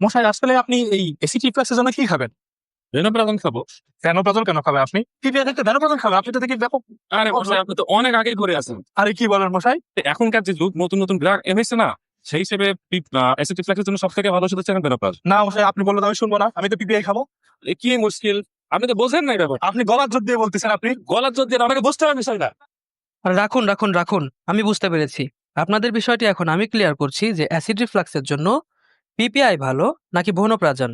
মশাই আসলে আপনি এই এসিড রিফ্লাক্সের জন্য কি খাবেন? রেনোপ্রাজন খাব। ভ্যানোপ্রাজন কেন খাবেন আপনি? ভ্যানোপ্রাজন খাবেন? আপনি তো দেখি ব্যাপক আরে মশাই আপনি তো অনেক আগে করে আছেন। আরে কি বলেন মশাই? এখনকার যে যুগ নতুন নতুন ড্রাগ এসেছে না সেই হিসেবে অ্যাসিড রিফ্লাক্সের জন্য সব থেকে ভালো ওষুধ হচ্ছে রেনোপ্রাজ না মশাই আপনি বললে তো আমি শুনব না। আমি তো পিপিআই খাব। কি মুশকিল? আপনি তো বোঝেন না ব্যাপার। আপনি গলার জোর দিয়ে বলতেছেন আপনি। গলার জোর দিয়ে আমাকে বুঝতে হবে বিষয়টা আর রাখুন রাখুন রাখুন। আমি বুঝতে পেরেছি। আপনাদের বিষয়টি এখন আমি ক্লিয়ার করছি যে অ্যাসিড রিফ্লাক্সের জন্য পিপিআই ভালো নাকি ভৌনপ্রাজন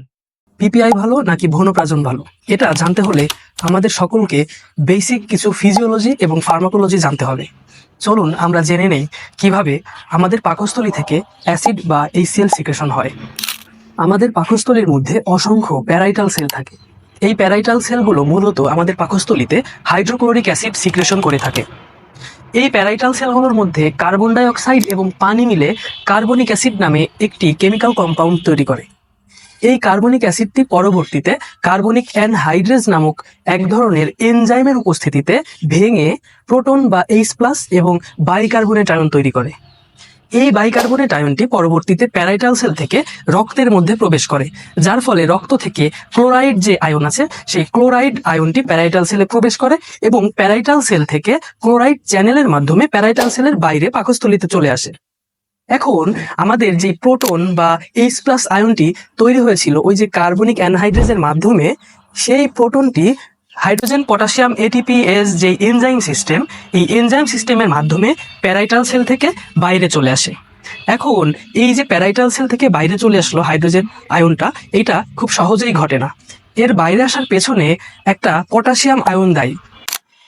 পিপিআই ভালো নাকি ভৌনপ্রাজন ভালো? এটা জানতে হলে আমাদের সকলকে বেসিক কিছু ফিজিওলজি এবং ফার্মাকোলজি জানতে হবে। চলুন আমরা জেনে নেই কীভাবে আমাদের পাকস্থলী থেকে অ্যাসিড বা এই সেল সিক্রেশন হয়। আমাদের পাকস্থলীর মধ্যে অসংখ্য প্যারাইটাল সেল থাকে। এই প্যারাইটাল সেলগুলো মূলত আমাদের পাকস্থলীতে হাইড্রোক্লোরিক অ্যাসিড সিক্রেশন করে থাকে। এই প্যারাইটাল সেলগুলোর মধ্যে কার্বন ডাইঅক্সাইড এবং পানি মিলে কার্বনিক অ্যাসিড নামে একটি কেমিক্যাল কম্পাউন্ড তৈরি করে। এই কার্বনিক অ্যাসিডটি পরবর্তীতে কার্বনিক অ্যানহাইড্রেজ নামক এক ধরনের এনজাইমের উপস্থিতিতে ভেঙে প্রোটন বা এইচ প্লাস এবং বাইকার্বনেট আয়ন তৈরি করে। এই বাইকার্বনেট আয়নটি পরবর্তীতে প্যারাইটাল সেল থেকে রক্তের মধ্যে প্রবেশ করে, যার ফলে রক্ত থেকে ক্লোরাইড যে আয়ন আছে, সেই ক্লোরাইড আয়নটি প্যারাইটাল সেলে প্রবেশ করে এবং প্যারাইটাল সেল থেকে ক্লোরাইড চ্যানেলের মাধ্যমে প্যারাইটাল সেলের বাইরে পাকস্থলিতে চলে আসে। এখন আমাদের যে প্রোটন বা এইচ প্লাস আয়নটি তৈরি হয়েছিল, ওই যে কার্বনিক অ্যানহাইড্রেজের মাধ্যমে, সেই প্রোটনটি হাইড্রোজেন, পটাশিয়াম এটিপিএস যে এনজাইম সিস্টেম এই এনজাইম সিস্টেমের মাধ্যমে প্যারাইটাল সেল থেকে বাইরে চলে আসে। এখন এই যে প্যারাইটাল সেল থেকে বাইরে চলে আসলো হাইড্রোজেন আয়নটা, এটা খুব সহজেই ঘটে না। এর বাইরে আসার পেছনে একটা পটাশিয়াম আয়ন দায়ী।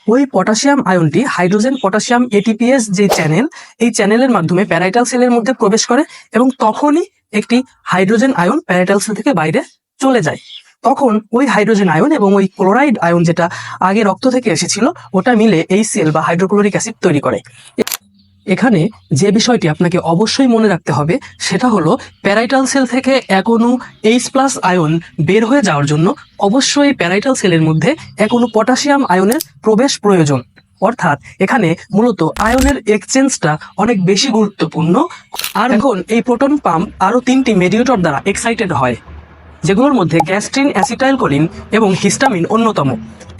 ওই পটাশিয়াম আয়নটি হাইড্রোজেন, পটাশিয়াম এটিপিএস যে চ্যানেল এই চ্যানেলের মাধ্যমে প্যারাইটাল সেলের মধ্যে প্রবেশ করে এবং তখনই একটি হাইড্রোজেন আয়ন প্যারাইটাল সেল থেকে বাইরে চলে যায়। তখন ওই হাইড্রোজেন আয়ন এবং ওই ক্লোরাইড আয়ন যেটা আগে রক্ত থেকে এসেছিল, ওটা মিলে এই সেল বা হাইড্রোক্লোরিক অ্যাসিড তৈরি করে। এখানে যে বিষয়টি আপনাকে অবশ্যই মনে রাখতে হবে, সেটা হলো প্যারাইটাল সেল থেকে এখনও এইচ প্লাস আয়ন বের হয়ে যাওয়ার জন্য অবশ্যই প্যারাইটাল সেলের মধ্যে এখনও পটাশিয়াম আয়নের প্রবেশ প্রয়োজন। অর্থাৎ এখানে মূলত আয়নের এক্সচেঞ্জটা অনেক বেশি গুরুত্বপূর্ণ। আর এখন এই প্রোটন পাম্প আরও তিনটি মেডিয়েটর দ্বারা এক্সাইটেড হয়। যেগুলোর মধ্যে গ্যাস্ট্রিন অ্যাসিটাইলকোলিন এবং হিস্টামিন অন্যতম।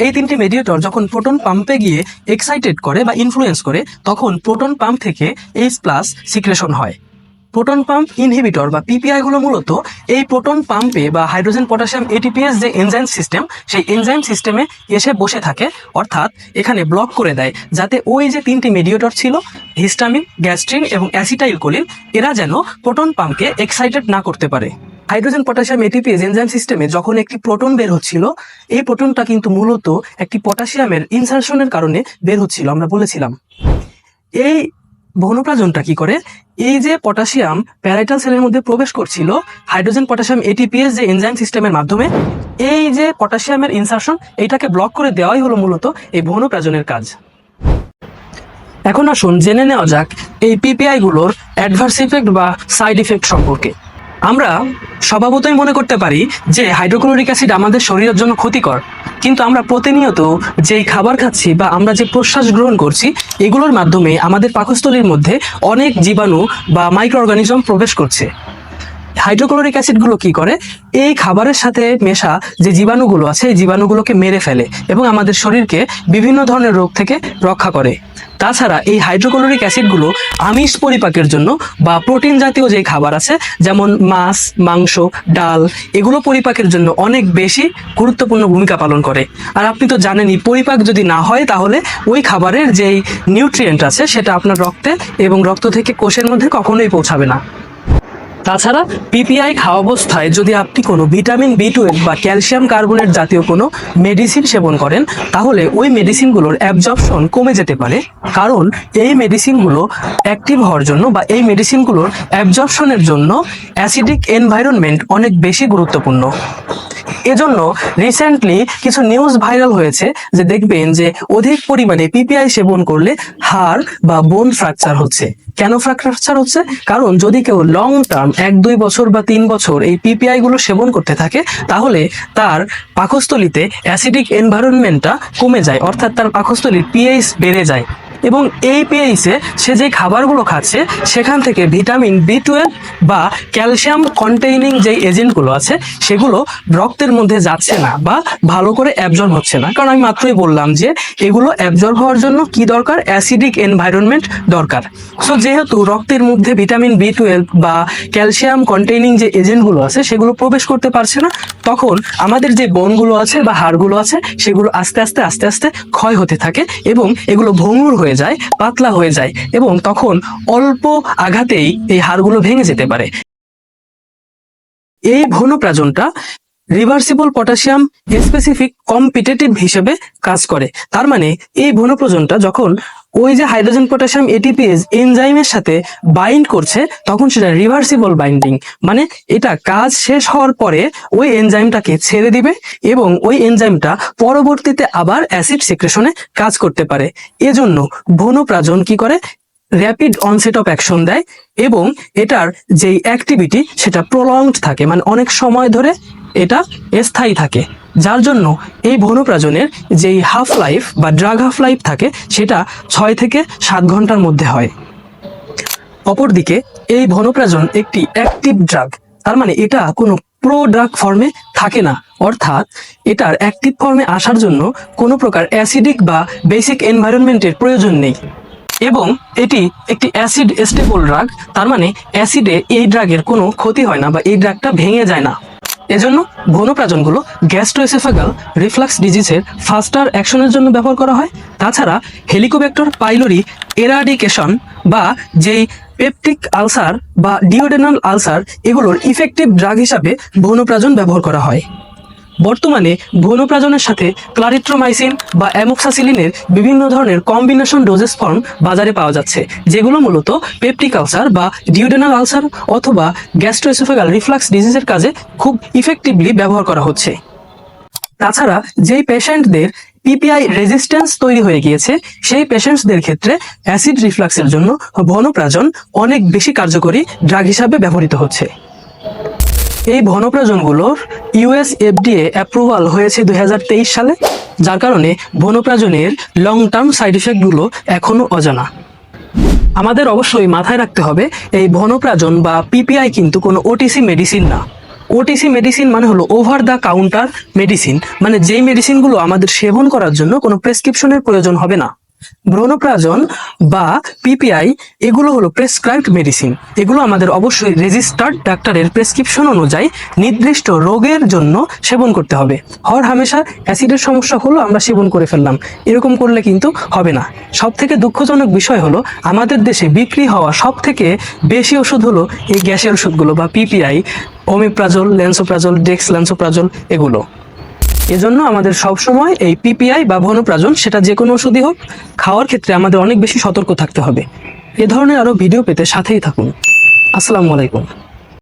এই তিনটি মেডিয়েটর যখন প্রোটন পাম্পে গিয়ে এক্সাইটেড করে বা ইনফ্লুয়েন্স করে, তখন প্রোটন পাম্প থেকে এইচ প্লাস সিক্রেশন হয়। প্রোটন পাম্প ইনহিবিটর বা পিপিআই গুলো মূলত এই প্রোটন পাম্পে বা হাইড্রোজেন পটাশিয়াম এটিপিএস যে এনজাইম সিস্টেম সেই এনজাইম সিস্টেমে এসে বসে থাকে, অর্থাৎ এখানে ব্লক করে দেয়, যাতে ওই যে তিনটি মেডিয়েটর ছিল, হিস্টামিন, গ্যাস্ট্রিন এবং অ্যাসিটাইলকোলিন, এরা যেন প্রোটন পাম্পকে এক্সাইটেড না করতে পারে। হাইড্রোজেন, পটাশিয়াম এটিপিএস এনজাইম সিস্টেমে যখন একটি প্রোটন বের হচ্ছিল, এই প্রোটনটা কিন্তু মূলত একটি পটাশিয়ামের ইনসারশনের কারণে বের হচ্ছিল, আমরা বলেছিলাম। এই ভৌনপ্রাজনটা কি করে? এই যে পটাশিয়াম প্যারাইটাল সেলের মধ্যে প্রবেশ করছিল, হাইড্রোজেন, পটাশিয়াম এটিপিএস যে এনজাইম সিস্টেমের মাধ্যমে, এই যে পটাশিয়ামের ইনসারশন এটাকে ব্লক করে দেওয়াই হলো মূলত এই ভৌনপ্রাজনের কাজ। এখন আসুন জেনে নেওয়া যাক এই পিপিআই গুলোর অ্যাডভার্স ইফেক্ট বা সাইড ইফেক্ট সম্পর্কে। আমরা স্বভাবতই মনে করতে পারি যে হাইড্রোক্লোরিক অ্যাসিড আমাদের শরীরের জন্য ক্ষতিকর। কিন্তু আমরা প্রতিনিয়ত যেই খাবার খাচ্ছি বা আমরা যে প্রশ্বাস গ্রহণ করছি, এগুলোর মাধ্যমে আমাদের পাকস্থলীর মধ্যে অনেক জীবাণু বা মাইক্রো অর্গানিজম প্রবেশ করছে। হাইড্রোক্লোরিক অ্যাসিডগুলো কি করে? এই খাবারের সাথে মেশা যে জীবাণুগুলো আছে, এই জীবাণুগুলোকে মেরে ফেলে এবং আমাদের শরীরকে বিভিন্ন ধরনের রোগ থেকে রক্ষা করে। তাছাড়া এই হাইড্রোক্লোরিক অ্যাসিডগুলো আমিষ পরিপাকের জন্য বা প্রোটিন জাতীয় যে খাবার আছে, যেমন মাছ, মাংস, ডাল, এগুলো পরিপাকের জন্য অনেক বেশি গুরুত্বপূর্ণ ভূমিকা পালন করে। আর আপনি তো জানেনই, পরিপাক যদি না হয় তাহলে ওই খাবারের যেই নিউট্রিয়েন্ট আছে, সেটা আপনার রক্তে এবং রক্ত থেকে কোষের মধ্যে কখনোই পৌঁছাবে না। তাছাড়া পিপিআই খাওয়া অবস্থায় যদি আপনি কোনো ভিটামিন বি টুয়েলভ বা ক্যালসিয়াম কার্বনেট জাতীয় কোনো মেডিসিন সেবন করেন, তাহলে ওই মেডিসিনগুলোর অ্যাবজর্পশন কমে যেতে পারে। কারণ এই মেডিসিনগুলো অ্যাক্টিভ হওয়ার জন্য বা এই মেডিসিনগুলোর অ্যাবজর্পশনের জন্য অ্যাসিডিক এনভায়রনমেন্ট অনেক বেশি গুরুত্বপূর্ণ। এজন্য রিসেন্টলি কিছু নিউজ ভাইরাল হয়েছে যে দেখবেন যে অধিক পরিমাণে পিপিআই সেবন করলে হাড় বা বোন ফ্র্যাকচার হচ্ছে। কেন ফ্র্যাকচার হচ্ছে? কারণ যদি কেউ লং টার্ম এক, দুই বছর বা তিন বছর এই পিপিআই গুলো সেবন করতে থাকে, তাহলে তার পাকস্থলীতে অ্যাসিডিক এনভায়রনমেন্টটা কমে যায়, অর্থাৎ তার পাকস্থলীর পিএইচ বেড়ে যায়। এবং এই পেয়েছে সে যে খাবারগুলো খাচ্ছে, সেখান থেকে ভিটামিন বি টুয়েলভ বা ক্যালসিয়াম কন্টেইনিং যে এজেন্টগুলো আছে, সেগুলো রক্তের মধ্যে যাচ্ছে না বা ভালো করে অ্যাবজর্ব হচ্ছে না। কারণ আমি মাত্রই বললাম যে, এগুলো অ্যাবজর্ব হওয়ার জন্য কি দরকার? অ্যাসিডিক এনভায়রনমেন্ট দরকার। সো যেহেতু রক্তের মধ্যে ভিটামিন বি টুয়েলভ বা ক্যালসিয়াম কন্টেইনিং যে এজেন্টগুলো আছে, সেগুলো প্রবেশ করতে পারছে না, তখন আমাদের যে বনগুলো আছে বা হাড়গুলো আছে, সেগুলো আস্তে আস্তে আস্তে আস্তে ক্ষয় হতে থাকে এবং এগুলো ভঙ্গুর হয়ে যায়, পাতলা হয়ে যায় এবং তখন অল্প আঘাতেই এই হাড়গুলো ভেঙে যেতে পারে। এই ভনুপ্রাজনটা রিভার্সিবল পটাশিয়াম স্পেসিফিক কম্পিটেটিভ হিসেবে কাজ করে। তার মানে এই ভনুপ্রজনটা যখন ওই যে হাইড্রোজেন, পটাশিয়াম এটিপিএস এনজাইমের সাথে বাইন্ড করছে, তখন সেটা রিভার্সিবল বাইন্ডিং মানে এটা কাজ শেষ হওয়ার পরে ওই এনজাইমটাকে ছেড়ে দিবে এবং ওই এনজাইমটা পরবর্তীতে আবার অ্যাসিড সিক্রেশনে কাজ করতে পারে। এজন্য ভ্রূণপ্রাজন কি করে? র্যাপিড অনসেট অফ অ্যাকশন দেয় এবং এটার যেই অ্যাক্টিভিটি সেটা প্রলংড থাকে মানে অনেক সময় ধরে এটা স্থায়ী থাকে, যার জন্য এই ভ্রূণপ্রাজনের যেই হাফ লাইফ বা ড্রাগ হাফ লাইফ থাকে, সেটা ছয় থেকে সাত ঘণ্টার মধ্যে হয়। অপরদিকে এই ভ্রূণপ্রাজন একটি অ্যাক্টিভ ড্রাগ তার মানে এটা কোনো প্রো ড্রাগ ফর্মে থাকে না। অর্থাৎ এটার অ্যাক্টিভ ফর্মে আসার জন্য কোনো প্রকার অ্যাসিডিক বা বেসিক এনভায়রনমেন্টের প্রয়োজন নেই। এবং এটি একটি অ্যাসিড স্টেবল ড্রাগ তার মানে অ্যাসিডে এই ড্রাগের কোনো ক্ষতি হয় না বা এই ড্রাগটা ভেঙে যায় না। এজন্য ঘনপ্রাজনগুলো গ্যাস্ট্রোএসেফাগাল রিফ্লাক্স ডিজিজের ফাস্টার অ্যাকশনের জন্য ব্যবহার করা হয়। তাছাড়া হেলিকোব্যাক্টর পাইলোরি এরাডিকেশন বা যেই পেপটিক আলসার বা ডিওডেনাল আলসার, এগুলোর ইফেক্টিভ ড্রাগ হিসাবে বনপ্রাজন ব্যবহার করা হয়। বর্তমানে ভ্রূণপ্রাজনের সাথে ক্লারিট্রোমাইসিন বা অ্যামোক্সাসিলিনের বিভিন্ন ধরনের কম্বিনেশন ডোজেস ফর্ম বাজারে পাওয়া যাচ্ছে, যেগুলো মূলত পেপটিক আলসার বা ডিউডেনাল আলসার অথবা গ্যাস্ট্রোএসোফেগাল রিফ্লাক্স ডিজিজের কাজে খুব ইফেক্টিভলি ব্যবহার করা হচ্ছে। তাছাড়া যেই পেশেন্টদের পিপিআই রেজিস্ট্যান্স তৈরি হয়ে গিয়েছে, সেই পেশেন্টসদের ক্ষেত্রে অ্যাসিড রিফ্লাক্সের জন্য ভনপ্রাজন অনেক বেশি কার্যকরী ড্রাগ হিসাবে ব্যবহৃত হচ্ছে। এই ভনপ্রাজনগুলোর ইউএস এফডিএ অ্যাপ্রুভাল হয়েছে দু হাজার তেইশ সালে, যার কারণে ভনপ্রাজনের লং টার্ম সাইড ইফেক্টগুলো এখনও অজানা। আমাদের অবশ্যই মাথায় রাখতে হবে, এই ভনপ্রাজন বা পিপিআই কিন্তু কোনো ওটিসি মেডিসিন না। ওটিসি মেডিসিন মানে হলো ওভার দ্য কাউন্টার মেডিসিন মানে যেই মেডিসিনগুলো আমাদের সেবন করার জন্য কোনো প্রেসক্রিপশনের প্রয়োজন হবে না। ব্রণপ্রাজন বা পিপিআই এগুলো হলো প্রেসক্রাইবড মেডিসিন এগুলো আমাদের অবশ্যই রেজিস্টার্ড ডাক্তারের প্রেসক্রিপশন অনুযায়ী নির্দিষ্ট রোগের জন্য সেবন করতে হবে। হর হামেশা অ্যাসিডের সমস্যা হলো আমরা সেবন করে ফেললাম। এরকম করলে কিন্তু হবে না। সব থেকে দুঃখজনক বিষয় হলো, আমাদের দেশে বিক্রি হওয়া সব থেকে বেশি ওষুধ হলো এই গ্যাসের ওষুধগুলো বা PPI omeprazole, lansoprazole, dex lansoprazole এগুলো। এজন্য আমাদের সবসময় এই পিপিআই বা ভনপ্রাজন সেটা যে কোনো ওষুধই হোক, খাওয়ার ক্ষেত্রে আমাদের অনেক বেশি সতর্ক থাকতে হবে। এ ধরনের আরও ভিডিও পেতে সাথেই থাকুন। আসসালামু আলাইকুম।